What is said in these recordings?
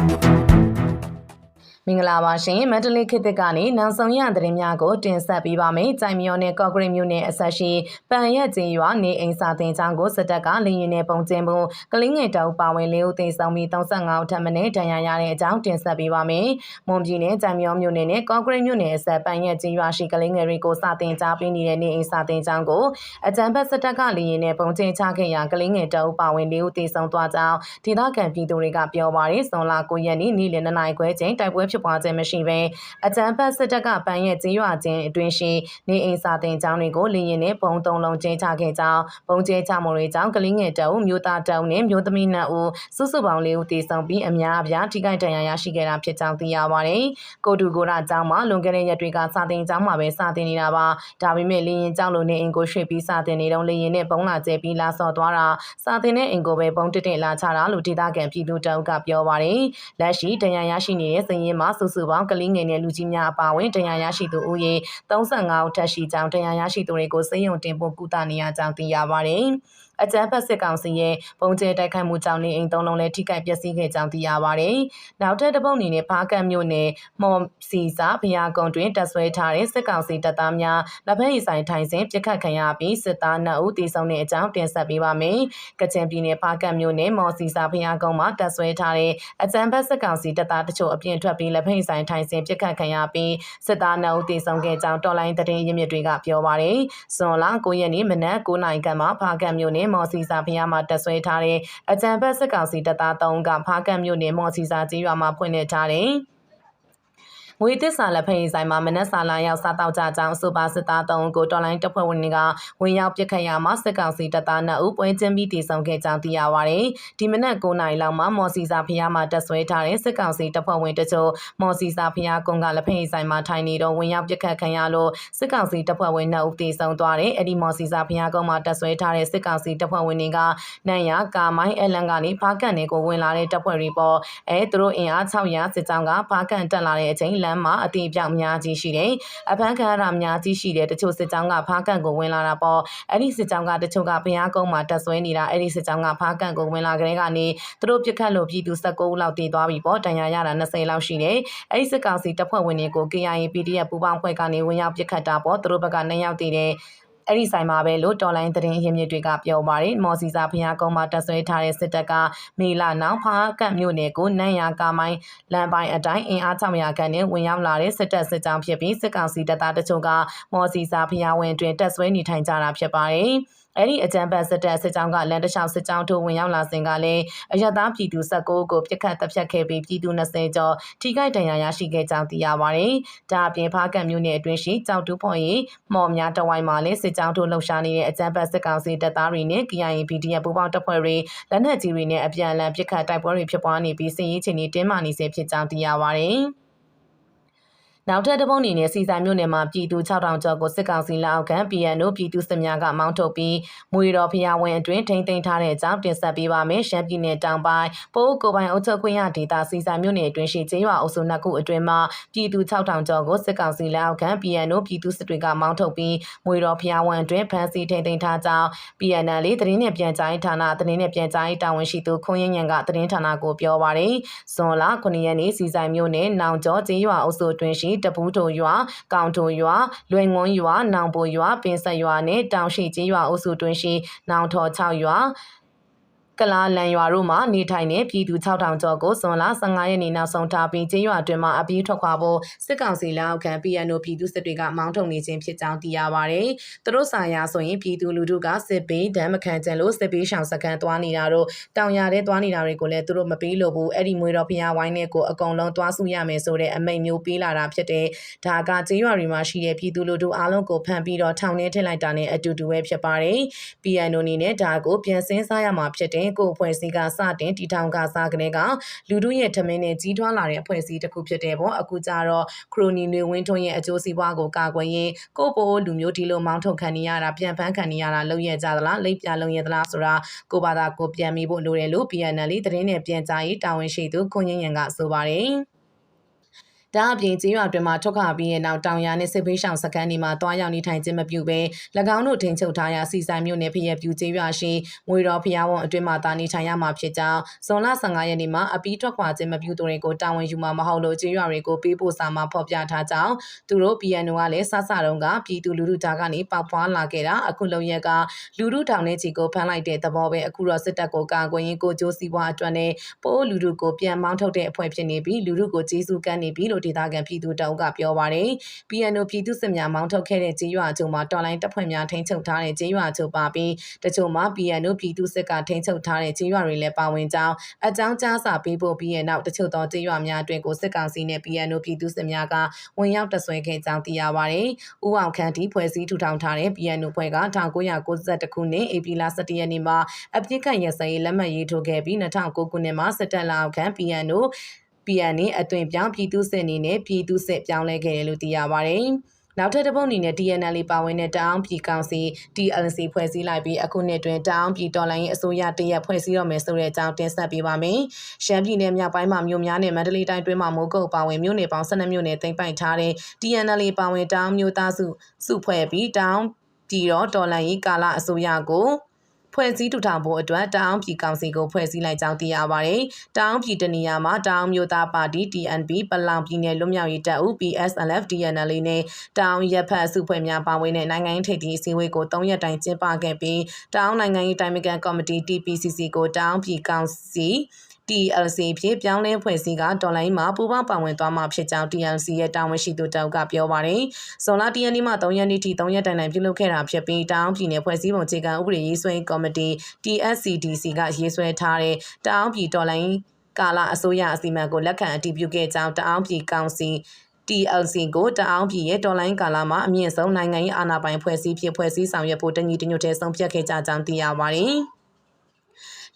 Thank you. မင်္ဂလာပါရှင်မန္တလေးခေတ်သစ်ကနေနောက်ဆုံးရသတင်းများကိုတင်ဆက်ပေးပါမယ်။ကြိုင်မီယောနဲ့ကော့ဂရိတ်မြို့နယ်အဆက်ရှိပန်ရက်ကျင်းရွာနေအိမ်စာတင်ချောင်းကိုစစ်တပ်ကလင်းရင်နဲ့ပုံကျင်းမှုကလင်းငယ်တောက်ပါဝင်လေးဦးသိမ်းဆောင်ပြီး35ဦးထပ်မံနဲ့ဒဏ်ရာရတဲ့အကြောင်းတင်ဆက်ပေးပါမယ်။မွန်ပြည်နယ်ကြိုင်မီယောမြို့နယ်နဲ့ကော့ဂရိတ်မြို့နယ်အဆက်ပန်ရက်ကျင်းရွာရှိကလင်းငယ်တွေကိုစာတင်ချပေးနေတဲ့နေအိမ်စာတင်ချောင်းကိုအကြံဖက်စစ်တပ်ကလင်းရင်နဲ့ပုံကျင်းချခဲ့ရာကလင်းငယ်တောက်ပါဝင်လေးဦးသိမ်းဆောင်သွားကြောင်းဒေသခံပြည်သူတွေကပြောပါတယ်။ဇွန်လ9ရက်နေ့နေ့လယ်2နာရီခွဲချိန်တိုက်ပွဲဖြစ်ပွားခြင်းမရှိဘဲအကြမ်းဖက်စစ်တပ်ကပန်းရဲ့ကျေးရွာချင်းအတွင်းရှိနေအိမ်စာတင်ကျောင်းတွေကိုလေရင်နဲ့ပုံသုံးလုံးကျင်းချခဲ့ကြောင်းပုံကျဲချမှုတွေကြောင့်ကလေးငယ်တအုပ်မျိုးသားတအုပ်နဲ့မျိုးသမီးနှစ်ဦးစုစုပေါင်းလေးဦးတည်ဆောင်ပြီးအများအပြားထိခိုက်ဒဏ်ရာရရှိခဲ့တာဖြစ်ကြောင်းသိရပါတယ်။ကိုတူကိုရာကျောင်းမှာလွန်ခဲ့တဲ့ရက်တွေကစာတင်ကျောင်းမှာပဲစာတင်နေတာပါ။ဒါပေမဲ့လေရင်ကျောင်းလိုနေအိမ်ကိုရွှေ့ပြီးစာတင်နေတော့လေရင်နဲ့ပုံလာကျဲပြီးလာဆော့သွားတာစာတင်တဲ့အိမ်ကိုပဲပုံတက်တက်လာချတာလို့ဒေသခံပြည်သူတအုပ်ကပြောပါတယ်။လက်ရှိဒဏ်ရာရရှိနေတဲ့စည်ရင်မှာစုစုပေါင်းကလေးငယ်နဲ့လူကြီးများအပါအဝင်တရားရရှိသူဦးရေ35ဦးထက်ရှိကြောင်းတရားရရှိသူတွေကိုစေယုံတင်ပို့ကုသနေရကြောင်းသိရပါတယ်။ အကြမ်းဖက်စစ်ကောင်စီရဲ့ပုံကျဲတိုက်ခိုက်မှုကြောင့်နေအိမ်သုံးလုံးလည်းထိခိုက်ပျက်စီးခဲ့ကြောင်းသိရပါတယ်။နောက်ထပ်တစ်ပုတ်အနေနဲ့ဖားကတ်မြို့နယ်မော်စီစာဘုရားကုံတွင်တပ်ဆွဲထားတဲ့စစ်ကောင်စီတပ်သားများလက်ဖက်ရည်ဆိုင်ထိုင်စဉ်ပြစ်ခတ်ခံရပြီးစစ်သား2ဦးသေဆုံးတဲ့အကြောင်းတင်ဆက်ပေးပါမယ်။ကချင်ပြည်နယ်ဖားကတ်မြို့နယ်မော်စီစာဘုရားကုံမှာတပ်ဆွဲထားတဲ့အကြမ်းဖက်စစ်ကောင်စီတပ်သားတချို့အပြင်ထွက်ပြီးလက်ဖက်ရည်ဆိုင်ထိုင်စဉ်ပြစ်ခတ်ခံရပြီးစစ်သား2ဦးသေဆုံးခဲ့ကြောင်းတော်လိုင်းသတင်းရင်းမြစ်တွေကပြောပါတယ်။ဇွန်လ9ရက်နေ့မနက်9နာရီခန့်မှာဖားကတ်မြို့နယ်မော်စီစာဘုရားမှာတက်ဆွဲထားတဲ့အကြံဖက်စစ်ကောင်စီတပ်သား၃ကဖားကတ်မြို့နယ်မော်စီစာကြီးရွာမှာဖွင့်လှစ်ထားတဲ့ ငွေသစ္စာလက်ဖက်ရည်ဆိုင်မှာမနက်စာလာရောက်စားတောက်ကြကြောင်းစူပါစစ်သား၃ဦးကိုတော်လိုင်းတပ်ဖွဲ့ဝင်တွေကဝင်ရောက်ပစ်ခတ်ရမှာစစ်ကောင်စီတပ်သား2ဦးပွဲချင်းပြီးတည်ဆောင်ခဲ့ကြောင်းသိရပါဗျ။ဒီမနက်9နာရီလောက်မှာမော်စီစာဖျားမှာတက်ဆွဲထားတဲ့စစ်ကောင်စီတပ်ဖွဲ့ဝင်တချို့မော်စီစာဖျားကုန်းကလက်ဖက်ရည်ဆိုင်မှာထိုင်နေတော့ဝင်ရောက်ပစ်ခတ်ခံရလို့စစ်ကောင်စီတပ်ဖွဲ့ဝင်2ဦးတည်ဆောင်သွားတယ်။အဲ့ဒီမော်စီစာဖျားကုန်းမှာတက်ဆွဲထားတဲ့စစ်ကောင်စီတပ်ဖွဲ့ဝင်တွေကနန်ရကာမိုင်းအလန်ကနေဖားကန်တွေကိုဝင်လာတဲ့တပ်ဖွဲ့တွေပေါ်အဲသူတို့အင်အား600စစ်ကြောင်းကဖားကန်တက်လာတဲ့အချိန်လမ်းမှာအတိအပြောက်များကြီးရှိတယ်။အဖမ်းခံရတာများကြီးရှိတယ်တချို့စစ်ကြောင်းကဖားကန်ကိုဝင်လာတာပေါ့အဲ့ဒီစစ်ကြောင်းကတချို့ကဘုရားကုန်းမှာတက်ဆွဲနေတာအဲ့ဒီစစ်ကြောင်းကဖားကန်ကိုဝင်လာကြတဲ့ကနေသူတို့ပြစ်ခတ်လို့ပြည်သူ19ဦးလောက်တည်သွားပြီပေါ့တန်ရာရတာ20လောက်ရှိတယ်။အဲ့ဒီစစ်ကောင်စီတပ်ဖွဲ့ဝင်တွေကို KIA PDF ပူးပေါင်းဖွဲ့ကနေဝင်ရောက်ပြစ်ခတ်တာပေါ့သူတို့ဘက်က2ယောက်တည်တယ် အဲ့ဒီဆိုင်မှာပဲလို့တော်လိုင်းသတင်းရင်းမြစ်တွေကပြောပါတယ်မော်စီစာဖျားကုန်းမှာတက်ဆွဲထားတဲ့စစ်တပ်ကမေလာနောင်ဖားကတ်မြို့နယ်ကိုနန်းရကာမိုင်းလမ်းပိုင်းအတိုင်းအင်အား600ခန့်နဲ့ဝင်ရောက်လာတဲ့စစ်တပ်စစ်ကြောင်းဖြစ်ပြီးစစ်ကောင်စီတပ်သားတချို့ကမော်စီစာဖျားဝင်တွင်တက်ဆွဲနေထိုင်ကြတာဖြစ်ပါတယ်။ အဲ့ဒီအကြံဖတ်စစ်တပ်စစ်ကြောင်းကလန်တလျှောက်စစ်ကြောင်းထိုးဝင်ရောက်လာစဉ်ကလည်းအရသာပြည်သူ19ကိုပြစ်ခတ်တပ်ဖြတ်ခဲ့ပြီးပြည်သူ20ကျော်ထိခိုက်ဒဏ်ရာရရှိခဲ့ကြောင်းသိရပါတယ်။ဒါအပြင်ဖားကံမြို့နယ်အတွင်းရှိကြောက်တူးဖွန်ရီမော်များတဝိုင်းမှာလည်းစစ်ကြောင်းထိုးလှုပ်ရှားနေတဲ့အကြံဖတ်စစ်ကောင်စီတပ်သားတွေနဲ့ KIA PDF ပူးပေါင်းတပ်ဖွဲ့တွေလက်နက်ကြီးတွေနဲ့အပြန်အလှန်ပစ်ခတ်တိုက်ပွဲတွေဖြစ်ပွားနေပြီးစစ်ရေးချင်းတွေတင်းမာနေစေဖြစ်ကြောင်းသိရပါတယ်။ နောက်ထပ်တပုံအနေနဲ့စီဆိုင်မြို့နယ်မှာပြည်သူ6000ကျော်ကိုစစ်ကောင်စီလက်အောက်ခံ PNO ပြည်သူစစ်များကမောင်းထုတ်ပြီးမွေတော်ဖျားဝင်အတွင်းထိမ့်သိမ်းထားတဲ့အကြောင်းတင်ဆက်ပေးပါမယ်။ရှမ်းပြည်နယ်တောင်ပိုင်းပိုးကိုပိုင်အုပ်ချုပ်ခွင့်ရဒေသစီဆိုင်မြို့နယ်အတွင်းရှိကျေးရွာအုပ်စုနှစ်ခုအတွင်းမှာပြည်သူ6000ကျော်ကိုစစ်ကောင်စီလက်အောက်ခံ PNO ပြည်သူစစ်တွေကမောင်းထုတ်ပြီးမွေတော်ဖျားဝင်အတွင်းဖမ်းဆီးထိမ့်သိမ်းထားကြောင်း PNL သတင်းနဲ့ပြန်ကြားရေးဌာနသတင်းနဲ့ပြန်ကြားရေးတာဝန်ရှိသူခွန်ရင်ညံကသတင်းဌာနကိုပြောပါရယ်။ဇွန်လ9ရက်နေ့စီဆိုင်မြို့နယ်နောင်ကျော်ကျေးရွာအုပ်စုအတွင်းရှိတပူးထိုရွာကောင်ထိုရွာလွယ်ငွန်းရွာနောင်ပိုရွာပင်ဆက်ရွာနဲ့တောင်ရှိကျေးရွာအုပ်စုတွင်ရှိနောင်ထော်6ရွာ ကလာလန်ရွာတို့မှာနေထိုင်တဲ့ပြည်သူ6000ကျော်ကိုဇွန်လ15ရက်နေ့နောက်ဆုံးထားပြီးကျေးရွာအတွင်းမှာအပြီးထွက်ခွာဖို့စစ်ကောင်စီလက်အောက်ခံ PNO ပြည်သူစစ်တွေကမောင်းထုတ်နေခြင်းဖြစ်ကြောင်းသိရပါဗျ။သူတို့ဆိုင်ရာဆိုရင်ပြည်သူလူထုကစစ်ဘေးဒဏ်မခံကြလို့စစ်ဘေးရှောင်စခန်းသွားနေတာတို့တောင်ရတဲ့သွားနေတာတွေကိုလည်းသူတို့မပေးလို့ဘူးအဲ့ဒီမွေတော်ဖျားဝိုင်းနဲ့ကိုအကုန်လုံးသွားစုရမယ်ဆိုတဲ့အမိန့်မျိုးပေးလာတာဖြစ်တဲ့ဒါကကျေးရွာတွေမှာရှိတဲ့ပြည်သူလူထုအားလုံးကိုဖမ်းပြီးတော့ထောင်ထဲထည့်လိုက်တာနဲ့အတူတူပဲဖြစ်ပါတယ်။ PNO အနေနဲ့ဒါကိုပြန်စင်းစားရမှာဖြစ်တဲ့ကိုအဖွဲ့အစည်းကစတင်တည်ထောင်ကစားကလေးကလူတို့ရဲ့ထမင်းနဲ့ကြီးထွားလာတဲ့အဖွဲ့အစည်းတစ်ခုဖြစ်တဲ့ပေါ့အခုကြတော့ခရိုနီတွေဝင်းထွန်းရဲ့အကျိုးစီးပွားကိုကာကွယ်ရင်းကိုပိုလူမျိုးဒီလိုမောင်းထုတ်ခံနေရတာပြန်ဖမ်းခံနေရတာလုံရကြသလားလိပ်ပြလုံရသလားဆိုတာကိုဘာသာကိုပြန်မိဖို့လိုတယ်လို့ PNL သတင်းနဲ့ပြန်ကြားရေးတာဝန်ရှိသူခွန်ရင်ရန်ကဆိုပါတယ် ဒါအပြင်ကျေးရွာတွင်မှထွက်ခွာပြီးတဲ့နောက်တောင်ယာနှင့်စစ်ဘေးရှောင်စခန်းတွေမှာတွားရောက်နေထိုင်ခြင်းမပြုဘဲ၎င်းတို့ထိန်ချုပ်ထားရာစီဆိုင်မြို့နယ်ဖျက်ပြူကျေးရွာရှိငွေတော်ဖျားဝုံအတွင်းမှာတာနေထိုင်ရမှာဖြစ်ကြောင်းဇွန်လ15ရက်နေ့မှာအပီးထွက်ခွာခြင်းမပြုသူတွေကိုတာဝန်ယူမှာမဟုတ်လို့ကျေးရွာတွေကိုပေးပို့စာမှာဖော်ပြထားကြောင်းသူတို့ PNO ကလည်းစဆတုံးကပြည်သူလူထုကြားကနေပေါက်ဖွာလာခဲ့တာအခုလုံရက်ကလူထုထောင်ထဲချီကိုဖမ်းလိုက်တဲ့သဘောပဲအခုတော့စစ်တပ်ကိုကာကွယ်ရင်ကိုကျိုးစည်းပွားအတွက်နဲ့ပိုးလူထုကိုပြန်မောင်းထုတ်တဲ့အဖွဲ့ဖြစ်နေပြီးလူထုကိုကျေးဇူးကမ်းနေပြီလို့ဒေသခံပြည်သူတောက်ကပြောပါတယ်။ PNO ပြည်သူစစ်များမောင်းထုတ်ခဲ့တဲ့ကျေးရွာအချို့မှာတော်လိုင်းတပ်ဖွဲ့များထိန်းချုပ်ထားတဲ့ကျေးရွာအချို့ပါပြီးတချို့မှာ PNO ပြည်သူစစ်ကထိန်းချုပ်ထားတဲ့ကျေးရွာတွေလည်းပါဝင်ကြောင်းအကြောင်းကြားစာပေးပို့ပြီးတဲ့နောက်တချို့သောကျေးရွာများအတွင်းကိုစစ်ကောင်စီနဲ့ PNO ပြည်သူစစ်များကဝင်ရောက်တဆွဲခဲ့ကြောင်းသိရပါတယ်။ဦးအောင်ခန့်တီဖွဲ့စည်းထူထောင်ထားတဲ့ PNO ဖွဲ့က1992ခုနှစ်ဧပြီလ17ရက်နေ့မှာအပြစ်ခတ်ရစရေးလက်မှတ်ရေးထိုးခဲ့ပြီး2009ခုနှစ်မှာစစ်တပ်လက်အောက်ခံ PNO PNA အသွင်ပြောင်းပြည်သူစစ်အနေနဲ့ပြည်သူစစ်ပြောင်းလဲခဲ့တယ်လို့သိရပါတယ်။နောက်ထပ်တစ်ပုတ်အနေနဲ့ TNL ပါဝင်တဲ့တောင်ပြည်ကောင်စီ TLC ဖွဲ့စည်းလိုက်ပြီးအခုနှစ်တွင်တောင်ပြည်တော်လိုင်းအစိုးရတရက်ဖွဲ့စည်းတော့မယ်ဆိုတဲ့အကြောင်းတင်ဆက်ပေးပါမယ်။ရှမ်းပြည်နယ်မြောက်ပိုင်းမှာမြို့များနဲ့မန္တလေးတိုင်းတွင်းမှာမိုးကုတ်ပါဝင်မြို့နယ်ပေါင်း12မြို့နယ်တင်ပိုက်ထားတဲ့ TNL ပါဝင်တောင်မျိုးသားစုစုဖွဲ့ပြီးတောင်ပြည်တော်တော်လိုင်းကာလအစိုးရကို ဖွဲ့စည်းထူထောင်ဖို့အတွက်တောင်ပြည်ကောင်စီကိုဖွဲ့စည်းလိုက်ကြောင်းသိရပါတယ်။တောင်ပြည်တနေရာမှာတောင်မျိုးသားပါတီ TNP ပလောင်ပြည်နယ်လွတ်မြောက်ရေးတပ်ဦး PSLF DNL နဲ့တောင်ရပ်ဖက်စုဖွဲ့များပါဝင်တဲ့နိုင်ငံရေးထိပ်သီးအစည်းအဝေးကို၃ရက်တိုင်ကျင်းပခဲ့ပြီးတောင်နိုင်ငံရေးတိုင်ပင်ခံကော်မတီ TPCC ကိုတောင်ပြည်ကောင်စီ TLC ဖြစ်ပြောင်းလဲဖွဲ့စည်းကဒေါ်လိုင်းမှာပူးပေါင်းပါဝင်သွားမှာဖြစ်ကြောင်း TLC ရဲ့တာဝန်ရှိသူတောက်ကပြောပါတယ်။ဇွန်လ၁ရက်နေ့မှ3ရက်နေ့ထိ3ရက်တိုင်တိုင်ပြုလုပ်ခဲ့တာဖြစ်ပြီးတောင်ပြည်နယ်ဖွဲ့စည်းပုံခြေကဥပဒေရေးဆွဲကော်မတီ TSCDC ကရေးဆွဲထားတဲ့တောင်ပြည်ဒေါ်လိုင်းကာလအစိုးရအစီအမံကိုလက်ခံအတည်ပြုခဲ့ကြောင်းတောင်ပြည်ကောင်စီ TLC ကိုတအောင်ပြည်ရဲ့တော်လိုင်းကာလမှာအမြင့်ဆုံးနိုင်ငံရေးအာဏာပိုင်ဖွဲ့စည်းဖြစ်ဖွဲ့စည်းဆောင်ရွက်ဖို့တညီတညွတ်တည်းဆုံးဖြတ်ခဲ့ကြကြောင်းသိရပါတယ်။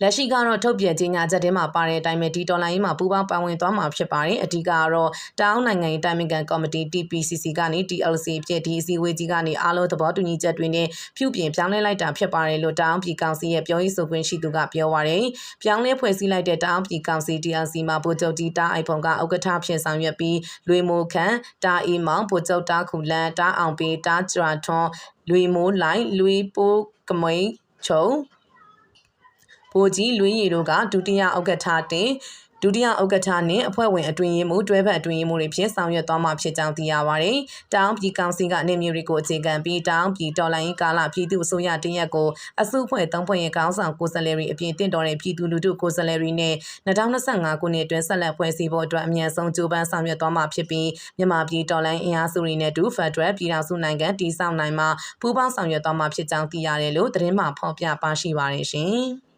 လက်ရှိကတော့ထုတ်ပြန်ကြေညာချက်ထဲမှာပါတဲ့အတိုင်းပဲဒီတော်လိုင်းမှာပူးပေါင်းပါဝင်သွားမှာဖြစ်ပါတယ်အဓိကကတော့တောင်းနိုင်ငံရေးတိုင်ပင်ခံကော်မတီ TPCC ကနေ TLC ဖြစ်ဒီအစည်းအဝေးကြီးကနေအားလုံးသဘောတူညီချက်တွေနဲ့ပြုပြင်ပြောင်းလဲလိုက်တာဖြစ်ပါတယ်လို့တောင်းပြည်ကောင်စီရဲ့ပြောရေးဆိုခွင့်ရှိသူကပြောပါတယ်ပြောင်းလဲဖွဲ့စည်းလိုက်တဲ့တောင်းပြည်ကောင်စီ TLC မှာဗိုလ်ချုပ်ကြီးတားအိုက်ဖုံကဥက္ကဋ္ဌဖြစ်ဆောင်ရွက်ပြီးလွေမိုခန့်တာအီမောင်ဗိုလ်ချုပ်တားခုလန်တားအောင်ပေးတားကြွာထွန်းလွေမိုးလိုက်လွေပိုးကမွိချုံ ဗိုလ်ကြီးလွင်းရီတို့ကဒုတိယဥက္ကဋ္ဌတင်ဒုတိယဥက္ကဋ္ဌနှင့်အဖွဲ့ဝင်အတွင်ရေးမှူးတွဲဖက်အတွင်ရေးမှူးတွေဖြင့်ဆောင်ရွက်သွားမှာဖြစ်ကြောင်းသိရပါတယ်။တောင်ပြည်ကောင်စီကနေမျိုးတွေကိုအခြေခံပြီးတောင်ပြည်တော်လိုင်းကာလပြည်သူ့အစိုးရတရက်ကိုအစုအဖွဲ့သုံးဖွဲ့ရဲ့ခေါင်းဆောင်ကိုယ်စားလှယ်တွေအပြင်တင့်တော်တဲ့ပြည်သူလူထုကိုယ်စားလှယ်တွေနဲ့2025ခုနှစ်အတွင်းဆက်လက်ဖွဲ့စည်းဖို့အတွက်အမြန်ဆုံးကြိုးပမ်းဆောင်ရွက်သွားမှာဖြစ်ပြီးမြန်မာပြည်တော်လိုင်းအင်အားစုတွေနဲ့ဒူဖက်ဒရယ်ပြည်ထောင်စုနိုင်ငံတည်ဆောက်နိုင်မှာပူးပေါင်းဆောင်ရွက်သွားမှာဖြစ်ကြောင်းသိရတယ်လို့သတင်းမှဖော်ပြပါရှိပါတယ်ရှင်။